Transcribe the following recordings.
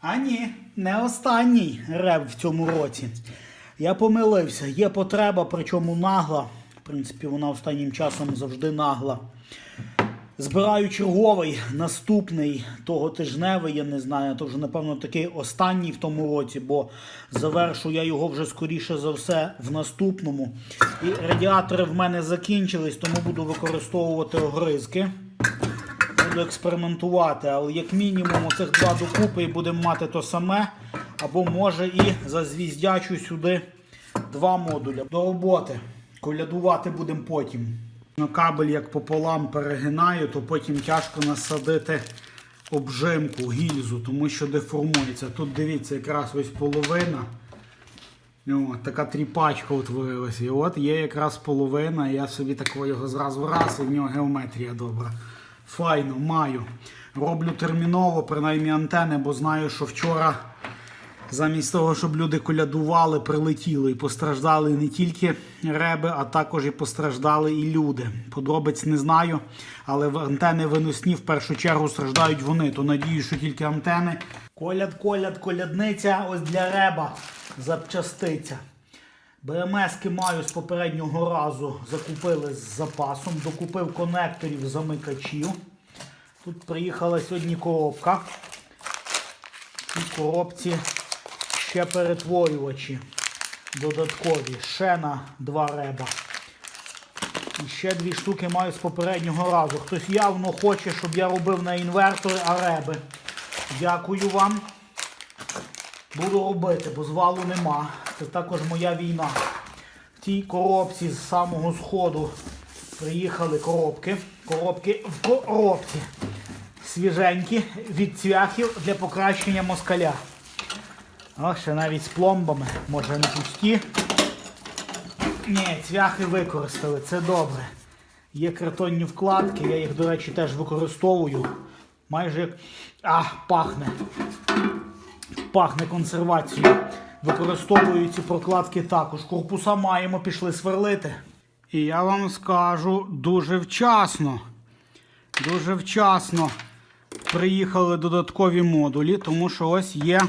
А ні, не останній реп в цьому році. Я помилився. Є потреба, причому нагла. В принципі, вона останнім часом завжди нагла. Збираю черговий, наступний того тижневий, я не знаю, то вже, напевно, такий останній в тому році, бо завершу я його вже скоріше за все в наступному. І радіатори в мене закінчились, тому буду використовувати огризки. Буду експериментувати, але як мінімум оцих два докупи і будемо мати то саме. Або може і зазвіздячу сюди два модуля. До роботи. Колядувати будемо потім. На кабель як пополам перегинаю, то потім тяжко насадити обжимку, гільзу, тому що деформується. Тут дивіться, якраз ось половина. О, така тріпачка утворилася. І от є якраз половина, я собі такого його зразу раз, і в нього геометрія добра. Файно, маю. Роблю терміново, принаймні антени, бо знаю, що вчора замість того, щоб люди колядували, прилетіли і постраждали не тільки реби, а також і постраждали і люди. Подробиць не знаю, але антени виносні в першу чергу страждають вони. То надію, що тільки антени. Коляд, коляд, колядниця, ось для реба запчастиця. БМСки маю з попереднього разу закупили з запасом. Докупив конекторів замикачів. Тут приїхала сьогодні коробка. У коробці ще перетворювачі додаткові. Ще на два реба. І ще дві штуки маю з попереднього разу. Хтось явно хоче, щоб я робив на інвертори, а реби. Дякую вам. Буду робити, бо звалу нема. Це також моя війна. В тій коробці з самого сходу приїхали коробки. Коробки в коробці. Свіженькі від цвяхів для покращення москаля. О, ще навіть з пломбами, може не пусті. Ні, цвяхи використали, це добре. Є картонні вкладки, я їх, до речі, теж використовую. Майже як. А, пахне. Пахне консервацією. Використовую ці прокладки також. Корпуса маємо, пішли сверлити. І я вам скажу дуже вчасно. Дуже вчасно приїхали додаткові модулі, тому що ось є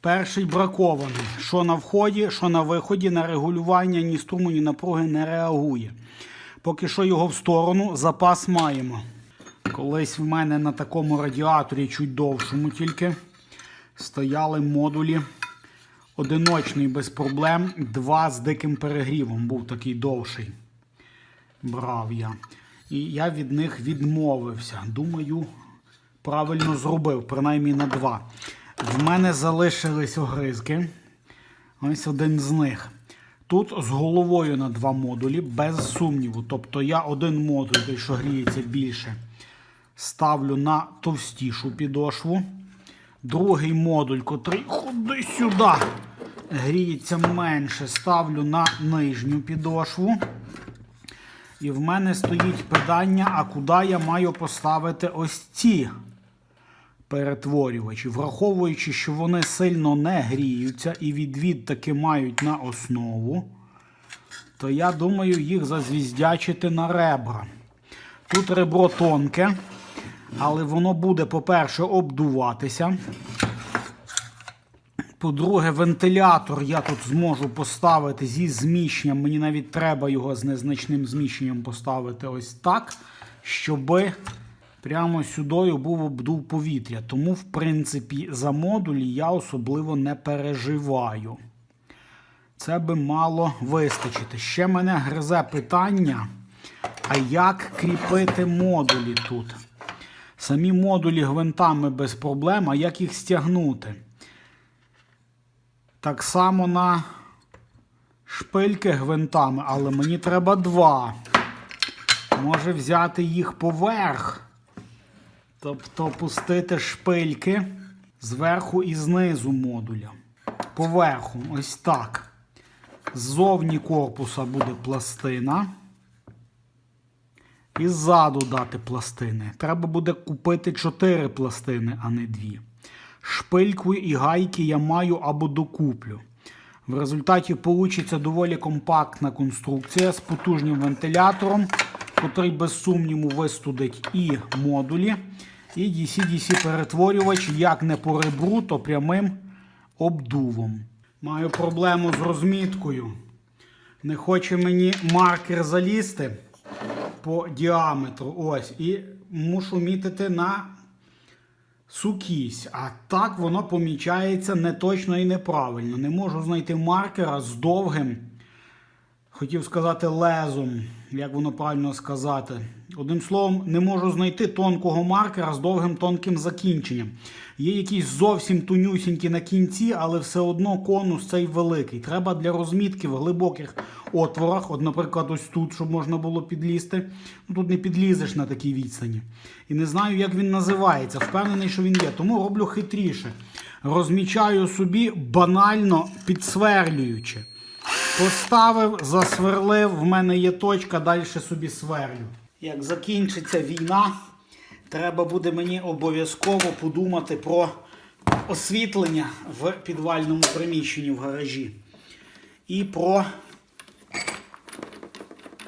перший бракований. Що на вході, що на виході, на регулювання ні струму, ні напруги не реагує. Поки що його в сторону, запас маємо. Колись в мене на такому радіаторі, чуть довшому тільки, стояли модулі одиночний без проблем. Два з диким перегрівом був такий довший. Брав я. І я від них відмовився. Думаю, правильно зробив, принаймні на два. В мене залишились огризки. Ось один з них. Тут з головою на два модулі, без сумніву. Тобто я один модуль, той, що гріється більше, ставлю на товстішу підошву. Другий модуль, котрий ходи сюди, гріється менше, ставлю на нижню підошву. І в мене стоїть питання, а куди я маю поставити ось ці перетворювачі, враховуючи, що вони сильно не гріються і відвід таки мають на основу, то я думаю їх зазвіздячити на ребра. Тут ребро тонке, але воно буде, по-перше, обдуватися. По-друге, вентилятор я тут зможу поставити зі зміщенням. Мені навіть треба його з незначним зміщенням поставити ось так, щоби прямо сюди був обдув повітря. Тому, в принципі, за модулі я особливо не переживаю. Це би мало вистачити. Ще мене гризе питання, а як кріпити модулі тут? Самі модулі гвинтами без проблем, а як їх стягнути? Так само на шпильки гвинтами, але мені треба два. Може взяти їх поверх. Тобто пустити шпильки зверху і знизу модуля. Поверху, ось так. Ззовні корпуса буде пластина. І ззаду дати пластини. Треба буде купити 4 пластини, а не 2. Шпильку і гайки я маю або докуплю. В результаті вийде доволі компактна конструкція з потужним вентилятором, котрий без сумніву вистудить і модулі, І DC-DC перетворювач як не по ребру, то прямим обдувом. Маю проблему з розміткою. Не хоче мені маркер залізти по діаметру. Ось. І мушу мітити на сукісь. А так воно помічається неточно і неправильно. Не можу знайти маркера з довгим. Хотів сказати лезом, як воно правильно сказати. Одним словом, не можу знайти тонкого маркера з довгим тонким закінченням. Є якісь зовсім тунюсінькі на кінці, але все одно конус цей великий. Треба для розмітки в глибоких отворах, от, наприклад, ось тут, щоб можна було підлізти. Ну, тут не підлізеш на такій відстані. І не знаю, як він називається. Впевнений, що він є. Тому роблю хитріше. Розмічаю собі банально підсверлюючи. Поставив, засверлив, в мене є точка, далі собі сверлю. Як закінчиться війна, треба буде мені обов'язково подумати про освітлення в підвальному приміщенні в гаражі. І про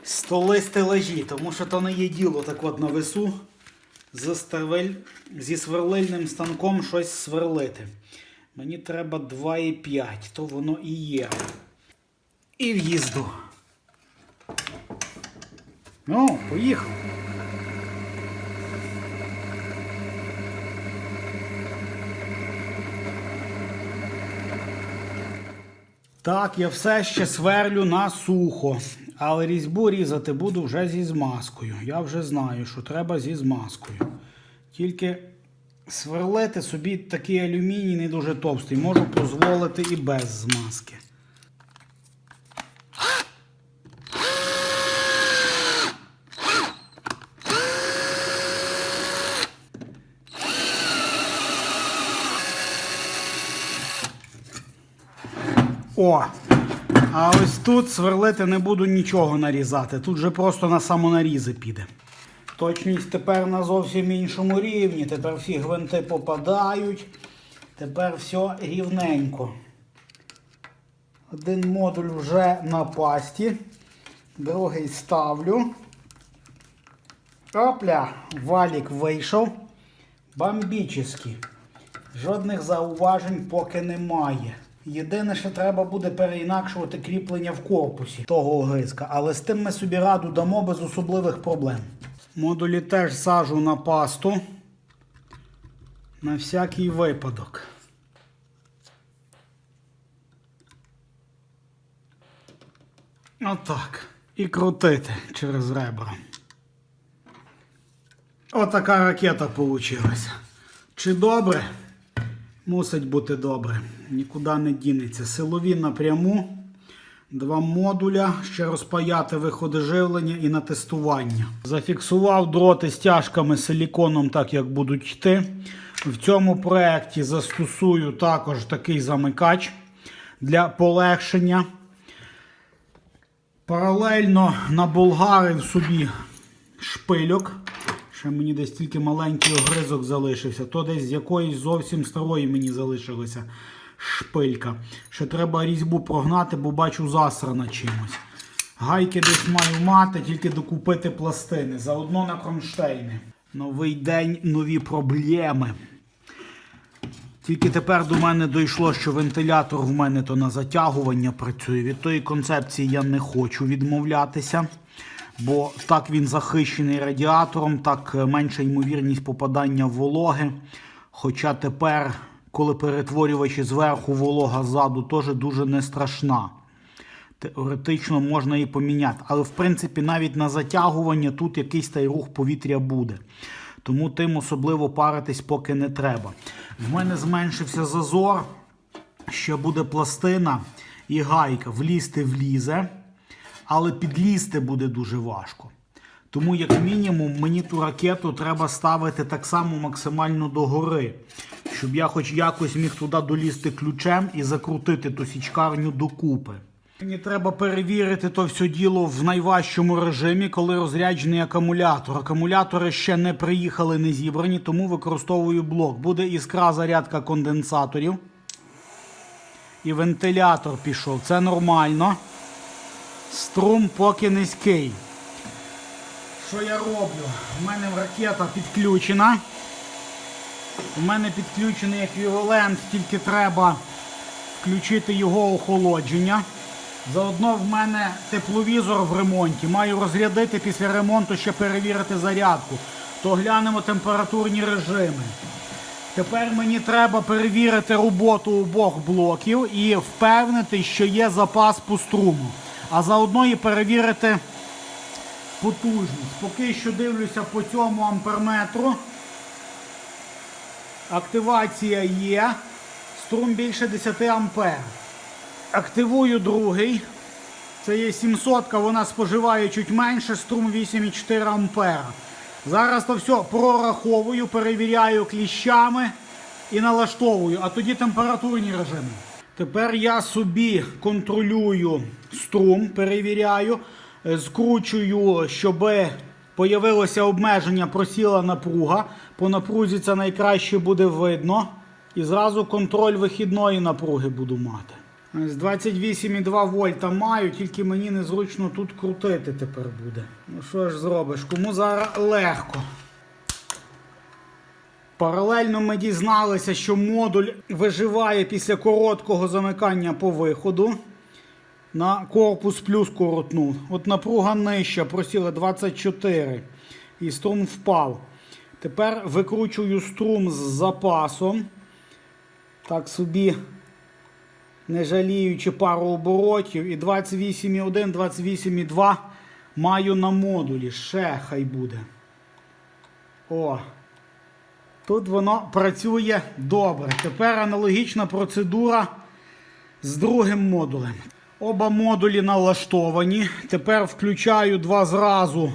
столи стелажі, тому що то не є діло так от на весу з стервель... зі сверлильним станком щось сверлити. Мені треба 2,5, то воно і є. І в'їзду. Ну, поїхав. Так, я все ще сверлю на сухо. Але різьбу різати буду вже зі змазкою. Я вже знаю, що треба зі змазкою. Тільки сверлити собі такий алюміній не дуже товстий. Можу дозволити і без змазки. О! А ось тут сверлити не буду нічого нарізати. Тут же просто на самонарізи піде. Точність тепер на зовсім іншому рівні. Тепер всі гвинти попадають. Тепер все рівненько. Один модуль вже на пасті. Другий ставлю. Опля, валік вийшов. Бомбічний. Жодних зауважень поки немає. Єдине, що треба буде переінакшувати кріплення в корпусі того огризка, але з тим ми собі раду дамо без особливих проблем. Модулі теж сажу на пасту. На всякий випадок. Отак. І крутити через ребра. Отака ракета получилася. Чи добре? Мусить бути добре. Нікуди не дінеться. Силові напряму. Два модуля, ще розпаяти виходи живлення і на тестування. Зафіксував дроти стяжками силіконом, так як будуть йти. В цьому проєкті застосую також такий замикач для полегшення. Паралельно наболгарив собі шпильок. Ще мені десь тільки маленький огризок залишився, то десь з якоїсь зовсім старої мені залишилася шпилька. Ще треба різьбу прогнати, бо бачу засрана чимось. Гайки десь маю мати, тільки докупити пластини. Заодно на кронштейни. Новий день, нові проблеми. Тільки тепер до мене дійшло, що вентилятор в мене то на затягування працює. Від тої концепції я не хочу відмовлятися. Бо так він захищений радіатором, так е, менша ймовірність попадання вологи. Хоча тепер, коли перетворювачі зверху волога ззаду, теж дуже не страшна. Теоретично можна її поміняти. Але в принципі навіть на затягування тут якийсь та й рух повітря буде. Тому тим особливо паритись поки не треба. В мене зменшився зазор, ще буде пластина і гайка. Влізти влізе але підлізти буде дуже важко. Тому, як мінімум, мені ту ракету треба ставити так само максимально догори, щоб я хоч якось міг туди долізти ключем і закрутити ту січкарню докупи. Мені треба перевірити то все діло в найважчому режимі, коли розряджений акумулятор. Акумулятори ще не приїхали, не зібрані, тому використовую блок. Буде іскра зарядка конденсаторів. І вентилятор пішов. Це нормально. Струм поки низький. Що я роблю? У мене ракета підключена. У мене підключений еквівалент, тільки треба включити його охолодження. Заодно в мене тепловізор в ремонті. Маю розрядити після ремонту, ще перевірити зарядку. То глянемо температурні режими. Тепер мені треба перевірити роботу обох блоків і впевнити, що є запас по струму. А заодно і перевірити потужність. Поки що дивлюся по цьому амперметру. Активація є. Струм більше 10 ампер. Активую другий. Це є 700, вона споживає чуть менше, струм 8,4 ампера. Зараз то все прораховую, перевіряю кліщами і налаштовую, а тоді температурні режими. Тепер я собі контролюю струм, перевіряю, е, скручую, щоб появилося обмеження, просіла напруга. По напрузі це найкраще буде видно. І зразу контроль вихідної напруги буду мати. Ось 28,2 вольта маю, тільки мені незручно тут крутити тепер буде. Ну що ж зробиш? Кому зараз легко. Паралельно ми дізналися, що модуль виживає після короткого замикання по виходу. На корпус плюс коротнув. От напруга нижча, просіла 24. І струм впав. Тепер викручую струм з запасом. Так собі не жаліючи пару оборотів. І 28,1, 28,2 маю на модулі. Ще хай буде. О. Тут воно працює добре. Тепер аналогічна процедура з другим модулем. Оба модулі налаштовані. Тепер включаю два зразу,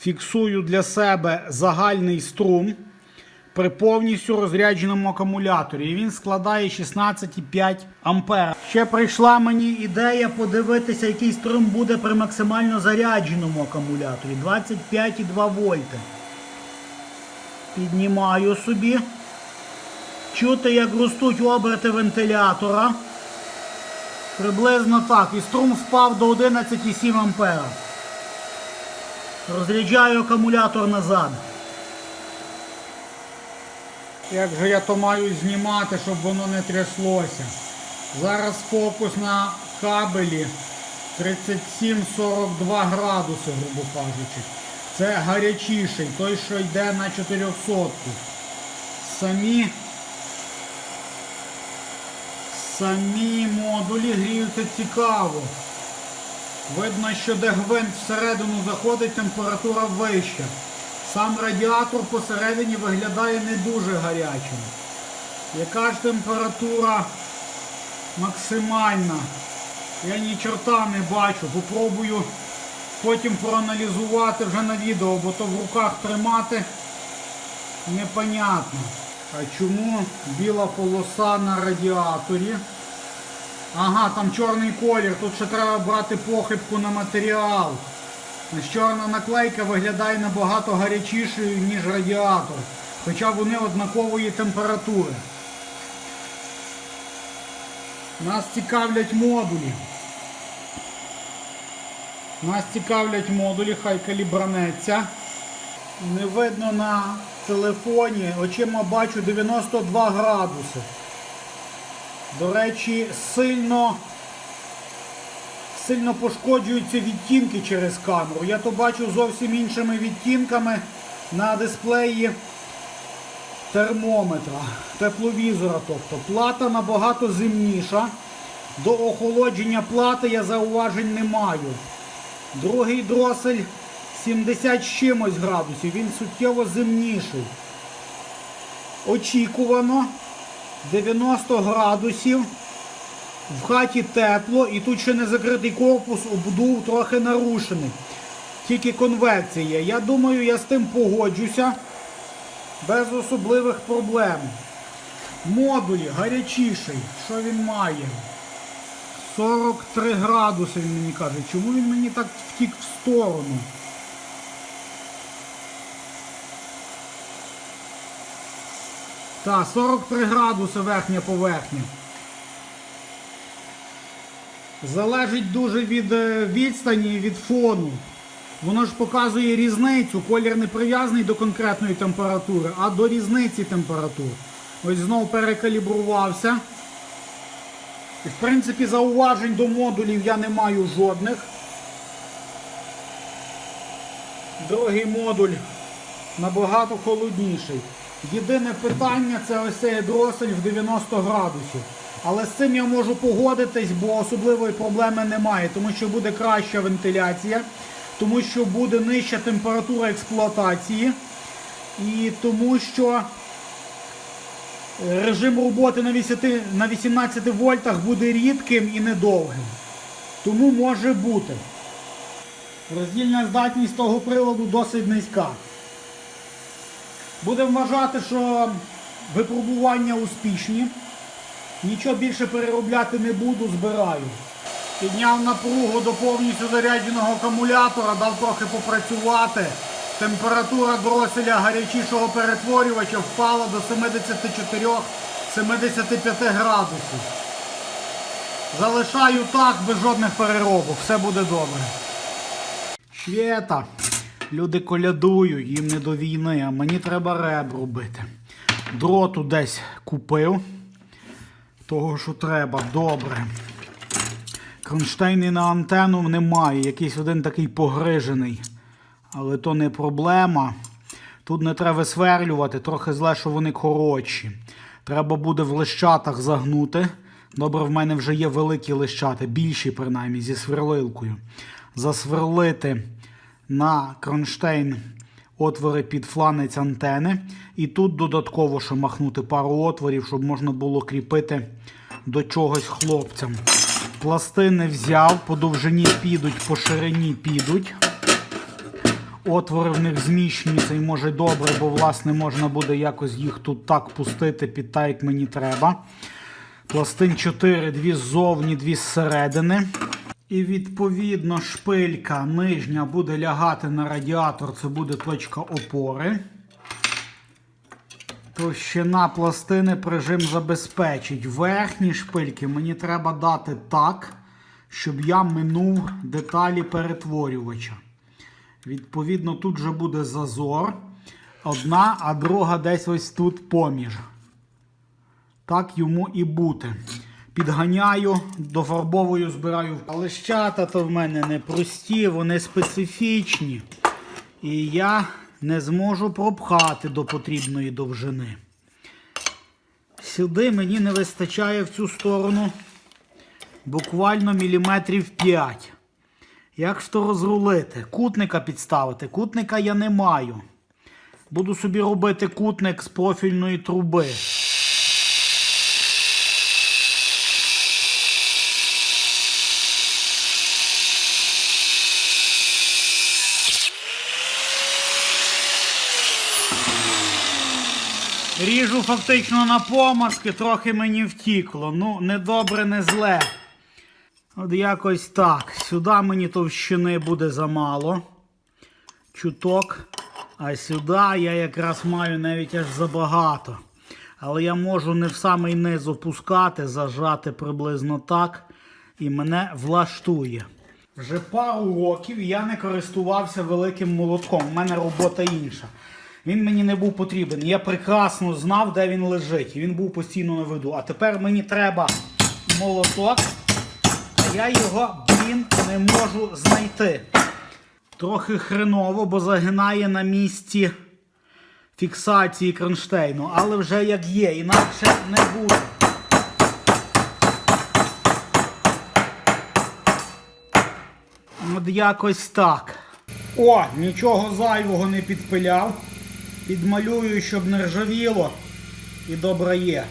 фіксую для себе загальний струм при повністю розрядженому акумуляторі. І він складає 16,5 ампер. Ще прийшла мені ідея подивитися, який струм буде при максимально зарядженому акумуляторі. 25,2 вольти. Піднімаю собі. Чути, як ростуть оберти вентилятора. Приблизно так. І струм впав до 11,7 ампера. Розряджаю акумулятор назад. Як же я то маю знімати, щоб воно не тряслося. Зараз фокус на кабелі 37-42 градуси, грубо кажучи. Це гарячіший, той, що йде на 400. Самі самі модулі гріються цікаво. Видно, що де гвинт всередину заходить, температура вища. Сам радіатор посередині виглядає не дуже гарячим. Яка ж температура максимальна? Я ні чорта не бачу. Попробую потім проаналізувати вже на відео, бо то в руках тримати непонятно. А чому біла полоса на радіаторі? Ага, там чорний колір, тут ще треба брати похибку на матеріал. Чорна наклейка виглядає набагато гарячішою, ніж радіатор. Хоча вони однакової температури. Нас цікавлять модулі. Нас цікавлять модулі, хай калібранеться. Не видно на телефоні, очима бачу 92 градуси. До речі, сильно сильно пошкоджуються відтінки через камеру. Я то бачу зовсім іншими відтінками на дисплеї термометра, тепловізора. Тобто плата набагато зимніша. До охолодження плати я зауважень не маю. Другий дросель 70 з чимось градусів, він суттєво зимніший. Очікувано 90 градусів. В хаті тепло і тут ще не закритий корпус, обдув трохи нарушений. Тільки конвекція. Я думаю, я з тим погоджуся без особливих проблем. Модулі гарячіший. Що він має? 43 градуси він мені каже. Чому він мені так втік в сторону? Так, 43 градуси верхня поверхня. Залежить дуже від е, відстані і від фону. Воно ж показує різницю. Колір не прив'язаний до конкретної температури, а до різниці температур. Ось знов перекалібрувався. І, в принципі, зауважень до модулів я не маю жодних. Другий модуль набагато холодніший. Єдине питання це ось цей дросель в 90 градусів. Але з цим я можу погодитись, бо особливої проблеми немає, тому що буде краща вентиляція, тому що буде нижча температура експлуатації, і тому що режим роботи на 18 вольтах буде рідким і недовгим. Тому може бути. Роздільна здатність того приладу досить низька. Будемо вважати, що випробування успішні. Нічого більше переробляти не буду, збираю. Підняв напругу до повністю зарядженого акумулятора, дав трохи попрацювати. Температура дроселя гарячішого перетворювача впала до 74-75 градусів. Залишаю так, без жодних переробок. Все буде добре. Свєта. Люди колядують, їм не до війни, а мені треба реб робити. Дроту десь купив. Того, що треба, добре. Кронштейни на антенну немає. Якийсь один такий погрижений. Але то не проблема. Тут не треба сверлювати, трохи зле, що вони коротші. Треба буде в лищатах загнути. Добре, в мене вже є великі лищати, більші принаймні, зі сверлилкою. Засверлити на кронштейн отвори під фланець антени. І тут додатково ще махнути пару отворів, щоб можна було кріпити до чогось хлопцям. Пластини взяв, по довжині підуть, по ширині підуть. Отвори в них зміщені, це й може добре, бо власне можна буде якось їх тут так пустити під так, як мені треба. Пластин 4, дві ззовні, дві зсередини. І відповідно шпилька нижня буде лягати на радіатор, це буде точка опори. Товщина пластини прижим забезпечить. Верхні шпильки мені треба дати так, щоб я минув деталі перетворювача. Відповідно, тут вже буде зазор. Одна, а друга десь ось тут поміж. Так йому і бути. Підганяю, дофарбовую, збираю. Але щата то в мене не прості, вони специфічні. І я не зможу пропхати до потрібної довжини. Сюди мені не вистачає в цю сторону буквально міліметрів 5. Як ж то розрулити? Кутника підставити. Кутника я не маю. Буду собі робити кутник з профільної труби. Ріжу фактично на помазки, трохи мені втікло. Ну, не добре, не зле. От якось так. Сюди мені товщини буде замало. Чуток. А сюди я якраз маю навіть аж забагато. Але я можу не в самий низ опускати, зажати приблизно так. І мене влаштує. Вже пару років я не користувався великим молотком. У мене робота інша. Він мені не був потрібен. Я прекрасно знав, де він лежить. Він був постійно на виду. А тепер мені треба молоток, я його, блін, не можу знайти. Трохи хреново, бо загинає на місці фіксації кронштейну. Але вже як є, інакше не буде. От якось так. О, нічого зайвого не підпиляв. Підмалюю, щоб не ржавіло. І добре є.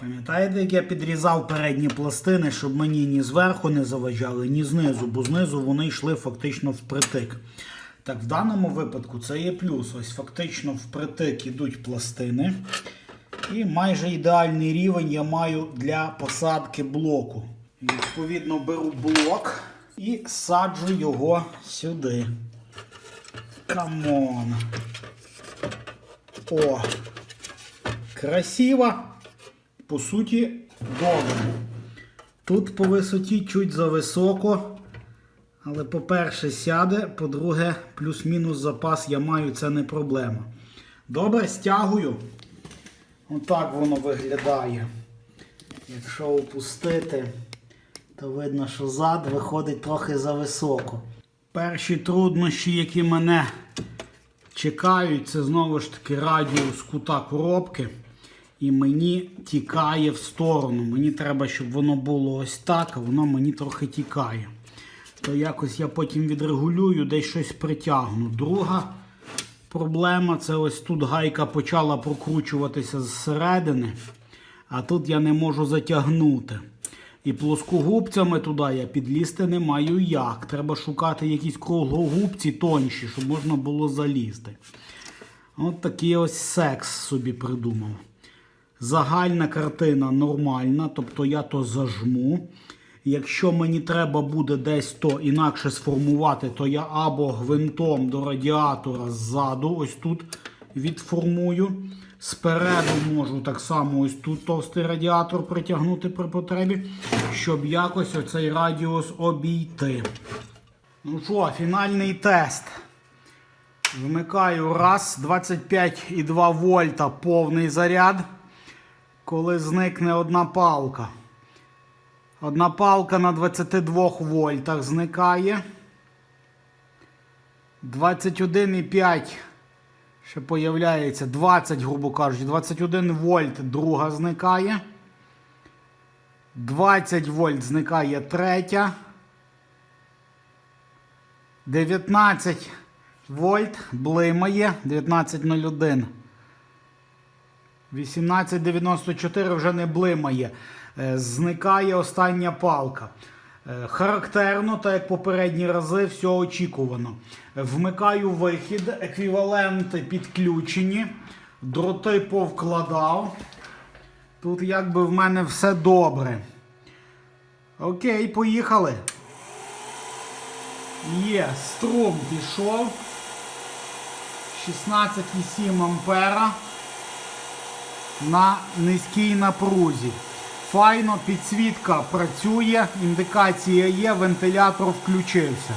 Пам'ятаєте, як я підрізав передні пластини, щоб мені ні зверху не заважали, ні знизу, бо знизу вони йшли фактично впритик. Так, в даному випадку це є плюс. Ось фактично впритик ідуть пластини. І майже ідеальний рівень я маю для посадки блоку. Відповідно, беру блок і саджу його сюди. Камон. О! Красиво. По суті, добре. Тут по висоті чуть зависоко, Але, по-перше, сяде, по-друге, плюс-мінус запас я маю, це не проблема. Добре, стягую. Отак воно виглядає. Якщо опустити, то видно, що зад виходить трохи зависоко. Перші труднощі, які мене чекають, це знову ж таки радіус кута коробки. І мені тікає в сторону. Мені треба, щоб воно було ось так, а воно мені трохи тікає. То якось я потім відрегулюю, десь щось притягну. Друга проблема це ось тут гайка почала прокручуватися зсередини, а тут я не можу затягнути. І плоскогубцями туди я підлізти не маю як. Треба шукати якісь круглогубці тонші, щоб можна було залізти. От такий ось секс собі придумав. Загальна картина нормальна, тобто я то зажму. Якщо мені треба буде десь то інакше сформувати, то я або гвинтом до радіатора ззаду, ось тут відформую. Спереду можу так само ось тут товстий радіатор притягнути при потребі, щоб якось оцей радіус обійти. Ну що, фінальний тест. Вмикаю раз, 25,2 вольта повний заряд, коли зникне одна палка. Одна палка на 22 вольтах зникає. 21,5 ще появляється 20, грубо кажучи, 21 вольт друга зникає. 20 вольт зникає третя. 19 вольт блимає 1901. 1894 вже не блимає. Е, Зникає остання палка. Е, Характерно, так як попередні рази, все очікувано. Вмикаю вихід, еквіваленти підключені, дроти повкладав. Тут якби в мене все добре. Окей, поїхали. Є, струм пішов. 16,7 ампера на низькій напрузі. Файно, підсвітка працює, індикація є, вентилятор включився.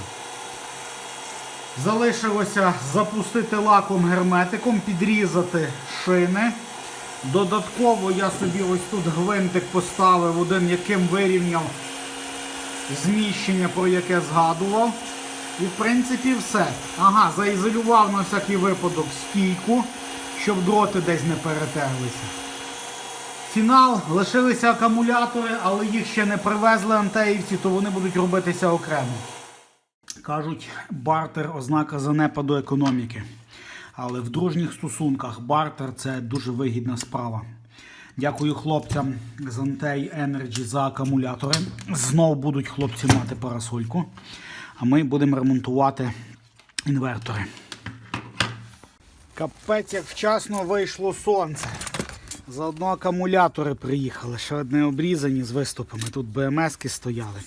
Залишилося запустити лаком герметиком, підрізати шини. Додатково я собі ось тут гвинтик поставив, один яким вирівняв зміщення, про яке згадував. І в принципі все. Ага, заізолював на всякий випадок стійку, щоб дроти десь не перетерлися. Фінал, лишилися акумулятори, але їх ще не привезли антеївці, то вони будуть робитися окремо. Кажуть, бартер ознака занепаду економіки. Але в дружніх стосунках бартер це дуже вигідна справа. Дякую хлопцям з Antei Energy за акумулятори. Знов будуть хлопці мати парасольку. А ми будемо ремонтувати інвертори. Капець, як вчасно вийшло сонце. Заодно акумулятори приїхали, ще одне обрізані з виступами. Тут БМСки стояли.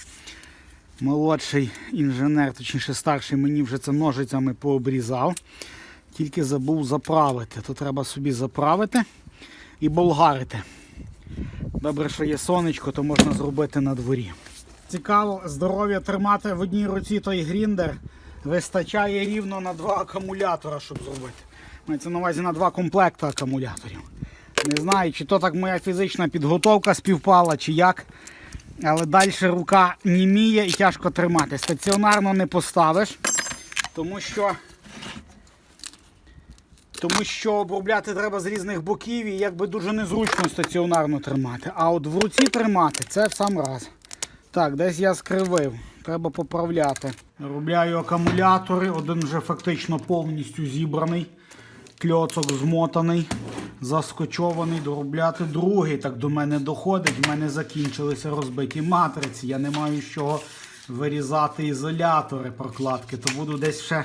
Молодший інженер, точніше старший, мені вже це ножицями пообрізав. Тільки забув заправити. То треба собі заправити і болгарити. Добре, що є сонечко, то можна зробити на дворі. Цікаво, здоров'я тримати в одній руці той гріндер вистачає рівно на два акумулятора, щоб зробити. Мається на увазі на два комплекти акумуляторів. Не знаю, чи то так моя фізична підготовка співпала, чи як. Але далі рука німіє і тяжко тримати. Стаціонарно не поставиш, тому що тому що обробляти треба з різних боків і якби дуже незручно стаціонарно тримати. А от в руці тримати це в сам раз. Так, десь я скривив. Треба поправляти. Робляю акумулятори. Один вже фактично повністю зібраний. Кльоцок змотаний, заскочований, доробляти другий. Так до мене доходить. В мене закінчилися розбиті матриці. Я не маю з чого вирізати ізолятори прокладки, то буду десь ще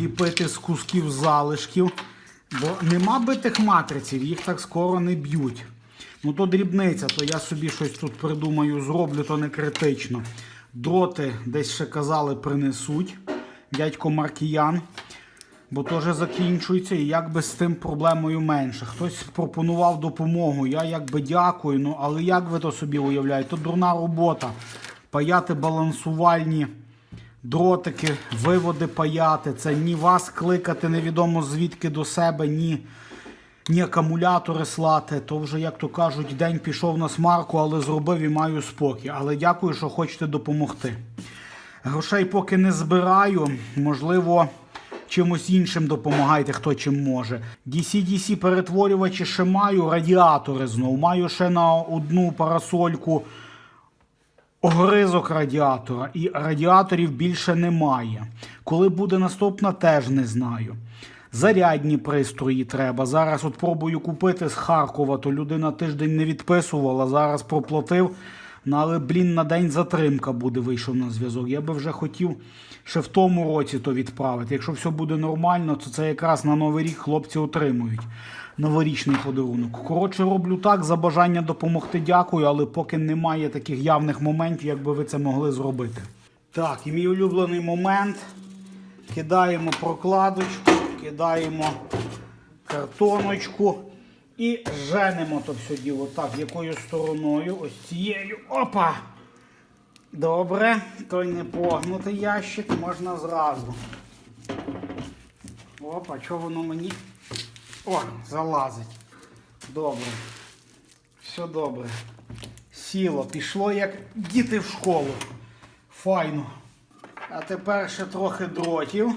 ліпити з кусків залишків. Бо нема битих матриців, їх так скоро не б'ють. Ну то дрібниця, то я собі щось тут придумаю, зроблю, то не критично. Дроти десь ще казали, принесуть. Дядько Маркіян. Бо теж закінчується і якби з тим проблемою менше. Хтось пропонував допомогу. Я якби дякую. Ну але як ви то собі уявляєте? То дурна робота. Паяти балансувальні дротики, виводи паяти. Це ні вас кликати невідомо звідки до себе, ні, ні акумулятори слати. То вже, як то кажуть, день пішов на смарку, але зробив і маю спокій. Але дякую, що хочете допомогти. Грошей поки не збираю, можливо, чимось іншим допомагайте, хто чим може. DC-DC перетворювачі ще маю, радіатори знов. Маю ще на одну парасольку огризок радіатора, і радіаторів більше немає. Коли буде наступна, теж не знаю. Зарядні пристрої треба. Зараз от пробую купити з Харкова, то людина тиждень не відписувала, зараз проплатив. Ну, але, блін, на день затримка буде, вийшов на зв'язок. Я би вже хотів ще в тому році то відправити. Якщо все буде нормально, то це якраз на Новий рік хлопці отримують новорічний подарунок. Коротше, роблю так, за бажання допомогти дякую, але поки немає таких явних моментів, як би ви це могли зробити. Так, і мій улюблений момент. Кидаємо прокладочку, кидаємо картоночку і женемо то все діло. Так, якою стороною? Ось цією. Опа! Добре, той не погнутий ящик, можна зразу. Опа, що воно мені? О, залазить. Добре. Все добре. Сіло, пішло як діти в школу. Файно. А тепер ще трохи дротів.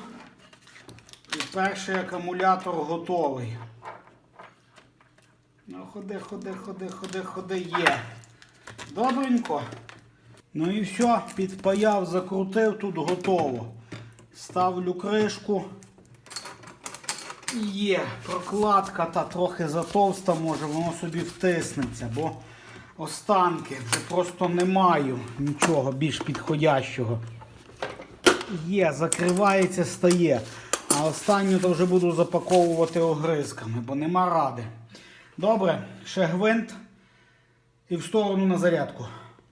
І перший акумулятор готовий. Ну, ходи, ходи, ходи, ходи, ходи, є. Добренько. Ну і все, підпаяв, закрутив, тут готово. Ставлю кришку. Є, прокладка та трохи затовста, може, воно собі втиснеться, бо останки вже просто не маю нічого більш підходящого. Є, закривається, стає. А останню то вже буду запаковувати огризками, бо нема ради. Добре, ще гвинт і в сторону на зарядку.